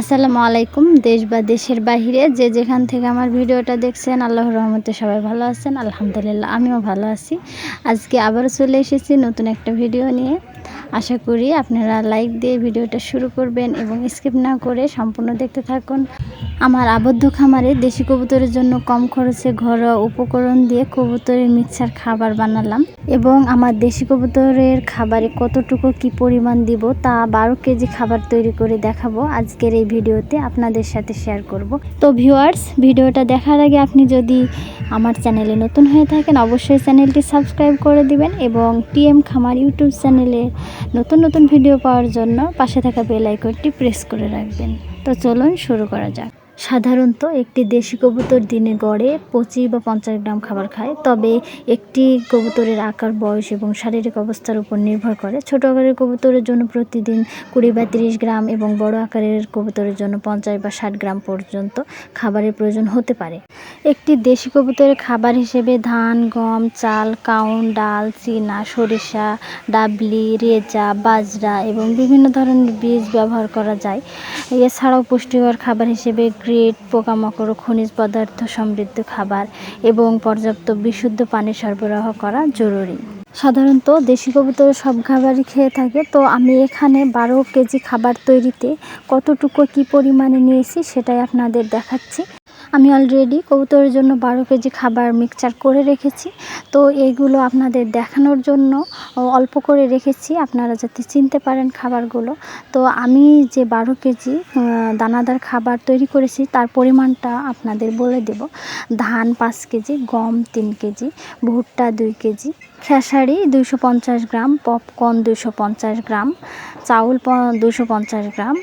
আসসালামু আলাইকুম, দেশ বা দেশের বাহিরে যে যেখান থেকে আমার ভিডিওটা দেখছেন আল্লাহ রহমতে সবাই ভালো আছেন, আলহামদুলিল্লাহ, আমিও ভালো আছি। আজকে আবার চলে এসেছি নতুন একটা ভিডিও নিয়ে। আশা করি আপনারা লাইক দিয়ে ভিডিওটা শুরু করবেন এবং স্কিপ না করে সম্পূর্ণ দেখতে থাকুন। আমার আবদ্ধ খামারে দেশি কবুতরের জন্য কম খরচে ঘরোয়া উপকরণ দিয়ে কবুতরের মিক্সার খাবার বানালাম এবং আমার দেশি কবুতরের খাবারে কতটুকু কি পরিমাণ দিব তা বারো কেজি খাবার তৈরি করে দেখাবো। আজকের এই ভিডিওতে আপনাদের সাথে শেয়ার করব। তো ভিউয়ার্স, ভিডিওটা দেখার আগে আপনি যদি আমার চ্যানেলে নতুন হয়ে থাকেন, অবশ্যই চ্যানেলটি সাবস্ক্রাইব করে দিবেন এবং টিএম খামার ইউটিউব চ্যানেলে নতুন নতুন ভিডিও পাওয়ার জন্য পাশে থাকা বেল আইকনটি প্রেস করে রাখবেন। তো চলুন শুরু করা যাক। সাধারণত একটি দেশি কবুতর দিনে গড়ে পঁচিশ বা পঞ্চাশ গ্রাম খাবার খায়, তবে একটি কবুতরের আকার, বয়স এবং শারীরিক অবস্থার উপর নির্ভর করে। ছোট আকারের কবুতরের জন্য প্রতিদিন কুড়ি বা তিরিশ গ্রাম এবং বড় আকারের কবুতরের জন্য পঞ্চাশ বা ষাট গ্রাম পর্যন্ত খাবারের প্রয়োজন হতে পারে। একটি দেশি কবুতরের খাবার হিসেবে ধান, গম, চাল, কাউন, ডাল, চিনা, সরিষা, ডাবলি, রেজা, বাজরা এবং বিভিন্ন ধরনের বীজ ব্যবহার করা যায়। এছাড়াও পুষ্টিকর খাবার হিসেবে গ্রেট পোকামাকড়, খনিজ পদার্থ সমৃদ্ধ খাবার এবং পর্যাপ্ত বিশুদ্ধ পানি সরবরাহ করা জরুরি। সাধারণত দেশি কবুতর সব খাবারই খেয়ে থাকে। তো আমি এখানে বারো কেজি খাবার তৈরিতে কতটুকু, কি পরিমাণে নিয়েছি সেটাই আপনাদের দেখাচ্ছি। আমি অলরেডি কবুতরের জন্য বারো কেজি খাবার মিক্সচার করে রেখেছি। তো এইগুলো আপনাদের দেখানোর জন্য অল্প করে রেখেছি, আপনারা যাতে চিনতে পারেন খাবারগুলো। তো আমি যে বারো কেজি দানাদার খাবার তৈরি করেছি, তার পরিমাণটা আপনাদের বলে দেব। ধান পাঁচ কেজি, গম তিন কেজি, ভুট্টা দুই কেজি, খেসারি দুইশো পঞ্চাশ গ্রাম, পপকর্ন দুইশো পঞ্চাশ গ্রাম, চাউল পঞ্চাশ গ্রাম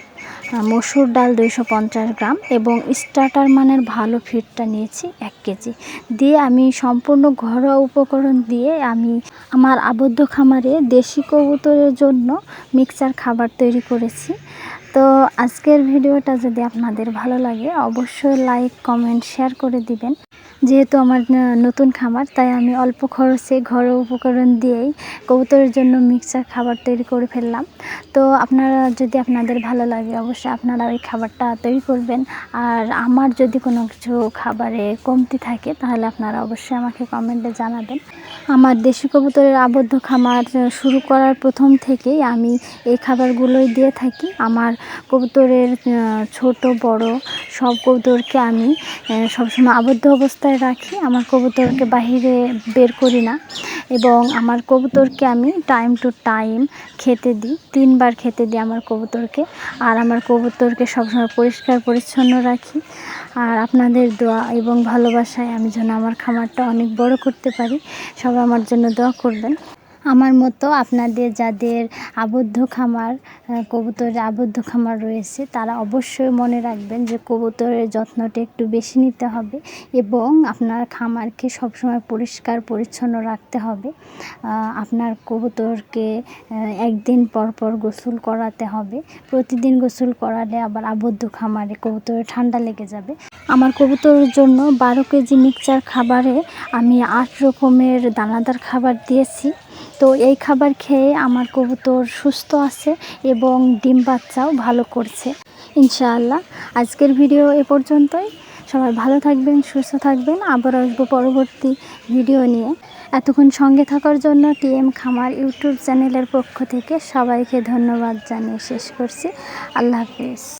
মসুর ডাল দুইশো পঞ্চাশ গ্রাম এবং স্টার্টার মানের ভালো ফিডটা নিয়েছি এক কেজি। দিয়ে আমি সম্পূর্ণ ঘরোয়া উপকরণ দিয়ে আমি আমার আবদ্ধ খামারে দেশি কবুতরের জন্য মিক্সার খাবার তৈরি করেছি। তো আজকের ভিডিওটা যদি আপনাদের ভালো লাগে, অবশ্যই লাইক কমেন্ট শেয়ার করে দিবেন। যেহেতু আমার নতুন খামার, তাই আমি অল্প খরচে ঘরোয়া উপকরণ দিয়েই কবুতরের জন্য মিক্সার খাবার তৈরি করে ফেললাম। তো আপনারা যদি আপনাদের ভালো লাগে, অবশ্যই আপনারা ওই খাবারটা তৈরি করবেন। আর আমার যদি কোনো কিছু খাবারে কমতি থাকে, তাহলে আপনারা অবশ্যই আমাকে কমেন্টে জানাবেন। আমার দেশি কবুতরের আবদ্ধ খামার শুরু করার প্রথম থেকেই আমি এই খাবারগুলোই দিয়ে থাকি। আমার কবুতরের ছোট, বড় সব কবুতরকে আমি সবসময় আবদ্ধ অবস্থায় রাখি। আমার কবুতরকে বাহিরে বের করি না এবং আমার কবুতরকে আমি টাইম টু টাইম খেতে দিই। তিনবার খেতে দিই আমার কবুতরকে আর আমার কবুতরকে সবসময় পরিষ্কার, পরিচ্ছন্ন রাখি। আর আপনাদের দোয়া এবং ভালোবাসায় আমি যেন আমার খামারটা অনেক বড় করতে পারি। সবাই আমার জন্য দোয়া করবেন। আমার মতো আপনাদের যাদের আবদ্ধ খামার কবুতরের আবদ্ধ খামার রয়েছে, তারা অবশ্যই মনে রাখবেন যে কবুতরের যত্নটা একটু বেশি নিতে হবে এবং আপনার খামারকে সবসময় পরিষ্কার, পরিচ্ছন্ন রাখতে হবে। আপনার কবুতরকে একদিন পর পর গোসল করাতে হবে। প্রতিদিন গোসল করালে আবার আবদ্ধ খামারে কবুতরে ঠান্ডা লেগে যাবে। আমার কবুতরের জন্য বারো কেজি মিক্সচার খাবারে আমি আট রকমের দানাদার খাবার দিয়েছি। তো এই খাবার খেয়ে আমার কবুতর সুস্থ আছে এবং ডিম বাচ্চাও ভালো করছে। ইনশাআল্লাহ। আজকের ভিডিও এ পর্যন্তই। সবাই ভালো থাকবেন, সুস্থ থাকবেন। আবার আসব পরবর্তী ভিডিও নিয়ে। এতক্ষণ সঙ্গে থাকার জন্য টিএম খামার ইউটিউব চ্যানেলের পক্ষ থেকে সবাইকে ধন্যবাদ জানিয়ে শেষ করছি। আল্লাহ হাফিজ।